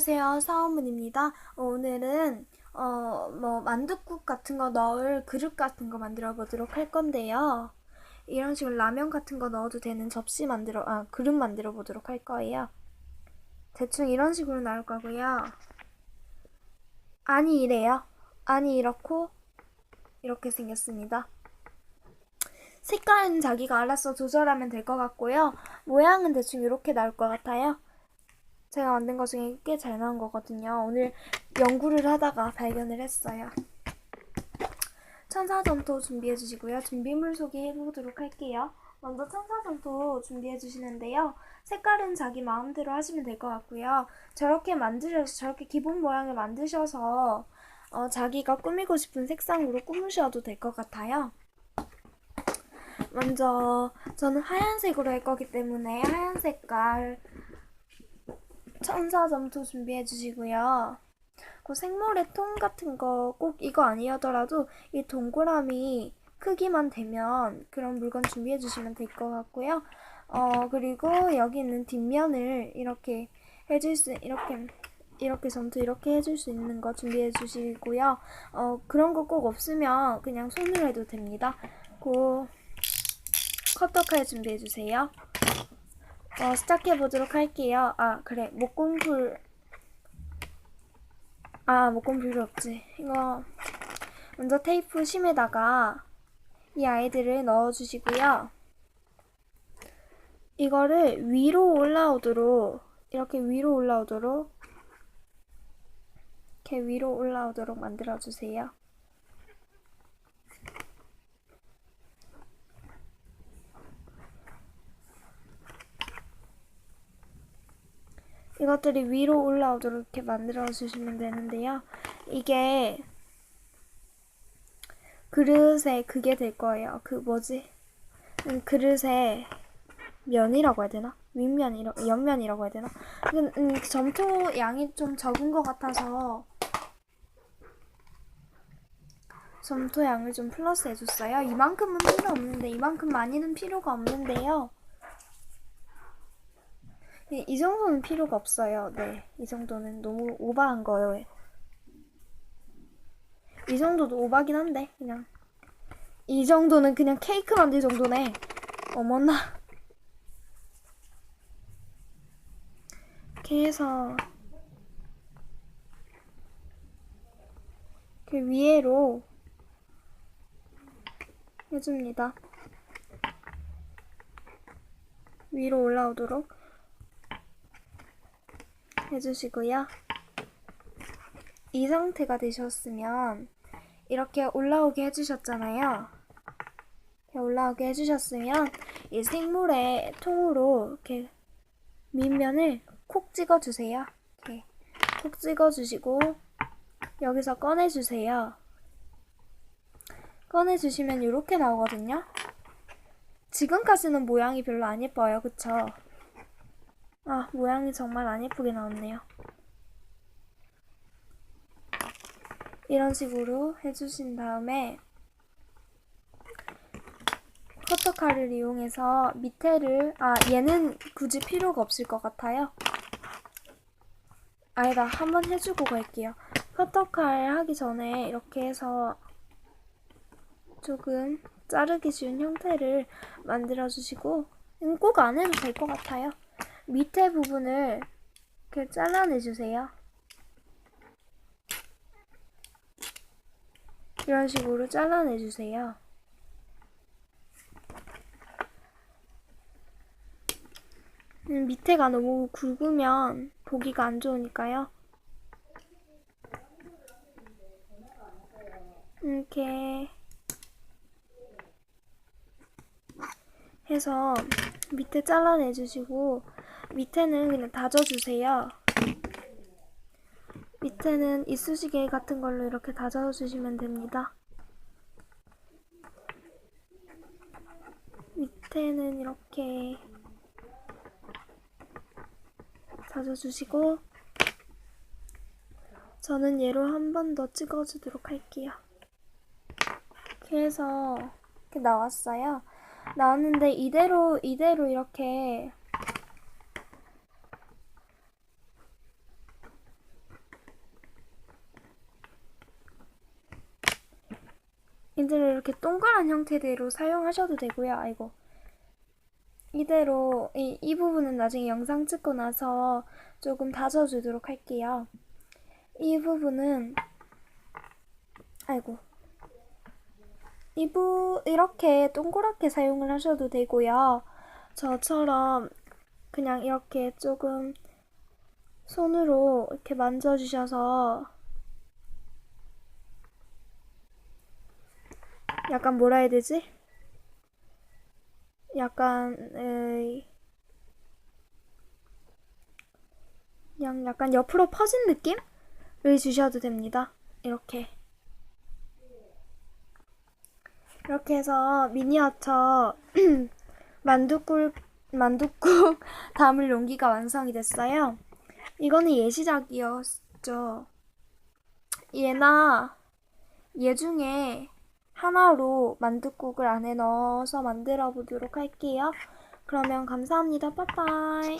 안녕하세요. 사원문입니다. 오늘은 어, 뭐 만둣국 같은 거 넣을 그릇 같은 거 만들어 보도록 할 건데요. 이런 식으로 라면 같은 거 넣어도 되는 접시 만들어 아, 그릇 만들어 보도록 할 거예요. 대충 이런 식으로 나올 거고요. 아니 이래요. 아니 이렇고 이렇게 생겼습니다. 색깔은 자기가 알아서 조절하면 될 것 같고요. 모양은 대충 이렇게 나올 것 같아요. 제가 만든 것 중에 꽤 잘 나온 거거든요. 오늘 연구를 하다가 발견을 했어요. 천사점토 준비해 주시고요. 준비물 소개해 보도록 할게요. 먼저 천사점토 준비해 주시는데요. 색깔은 자기 마음대로 하시면 될 것 같고요. 저렇게 만드셔서 저렇게 기본 모양을 만드셔서 어, 자기가 꾸미고 싶은 색상으로 꾸미셔도 될 것 같아요. 먼저 저는 하얀색으로 할 거기 때문에 하얀 색깔 천사 점토 준비해 주시고요. 그 생모래 통 같은 거 꼭 이거 아니더라도 이 동그라미 크기만 되면 그런 물건 준비해 주시면 될 것 같고요. 어 그리고 여기 있는 뒷면을 이렇게 해줄 수 이렇게 이렇게 점토 이렇게 해줄 수 있는 거 준비해 주시고요. 어 그런 거 꼭 없으면 그냥 손으로 해도 됩니다. 그 커터칼 준비해 주세요. 어, 시작해 보도록 할게요. 아, 그래. 목공풀. 아, 목공풀 필요 없지. 이거, 먼저 테이프 심에다가 이 아이들을 넣어주시고요. 이거를 위로 올라오도록, 이렇게 위로 올라오도록, 이렇게 위로 올라오도록 만들어주세요. 이것들이 위로 올라오도록 이렇게 만들어 주시면 되는데요. 이게 그릇에 그게 될 거예요. 그 뭐지? 음, 그릇에 면이라고 해야 되나? 윗면이라 옆면이라고 해야 되나? 음, 음, 점토 양이 좀 적은 것 같아서 점토 양을 좀 플러스 해줬어요. 이만큼은 필요 없는데 이만큼 많이는 필요가 없는데요. 네, 이 정도는 필요가 없어요. 네, 이 정도는 너무 오버한 거예요. 이 정도도 오바긴 한데 그냥 이 정도는 그냥 케이크 만들 정도네. 어머나. 이렇게 해서 이렇게 위에로 해줍니다. 위로 올라오도록. 해주시고요. 이 상태가 되셨으면 이렇게 올라오게 해주셨잖아요. 올라오게 해주셨으면 이 생물의 통으로 이렇게 밑면을 콕 찍어주세요. 이렇게 콕 찍어주시고 여기서 꺼내주세요. 꺼내주시면 이렇게 나오거든요. 지금까지는 모양이 별로 안 예뻐요. 그쵸? 아, 모양이 정말 안 예쁘게 나왔네요. 이런 식으로 해주신 다음에 커터칼을 이용해서 밑에를 아 얘는 굳이 필요가 없을 것 같아요. 아니다 한번 해주고 갈게요. 커터칼 하기 전에 이렇게 해서 조금 자르기 쉬운 형태를 만들어 주시고 꼭 안 해도 될 것 같아요. 밑에 부분을 이렇게 잘라내주세요. 이런 식으로 잘라내주세요. 음, 밑에가 너무 굵으면 보기가 안 좋으니까요. 이렇게 해서 밑에 잘라내주시고 밑에는 그냥 다져주세요. 밑에는 이쑤시개 같은 걸로 이렇게 다져주시면 됩니다. 밑에는 이렇게 다져주시고 저는 얘로 한 번 더 찍어주도록 할게요. 해서 이렇게 나왔어요. 나왔는데 이대로 이대로 이렇게 얘들을 이렇게 동그란 형태대로 사용하셔도 되고요. 아이고. 이대로 이, 이 부분은 나중에 영상 찍고 나서 조금 다져주도록 할게요. 이 부분은 아이고 이부 이렇게 동그랗게 사용을 하셔도 되고요. 저처럼 그냥 이렇게 조금 손으로 이렇게 만져주셔서 약간 뭐라 해야 되지? 약간 에이, 그냥 약간 옆으로 퍼진 느낌을 주셔도 됩니다. 이렇게 이렇게 해서 미니어처 만두국 만두국 담을 용기가 완성이 됐어요. 이거는 예시작이었죠. 얘나 얘 중에 하나로 만두국을 안에 넣어서 만들어 보도록 할게요. 그러면 감사합니다. 빠빠이.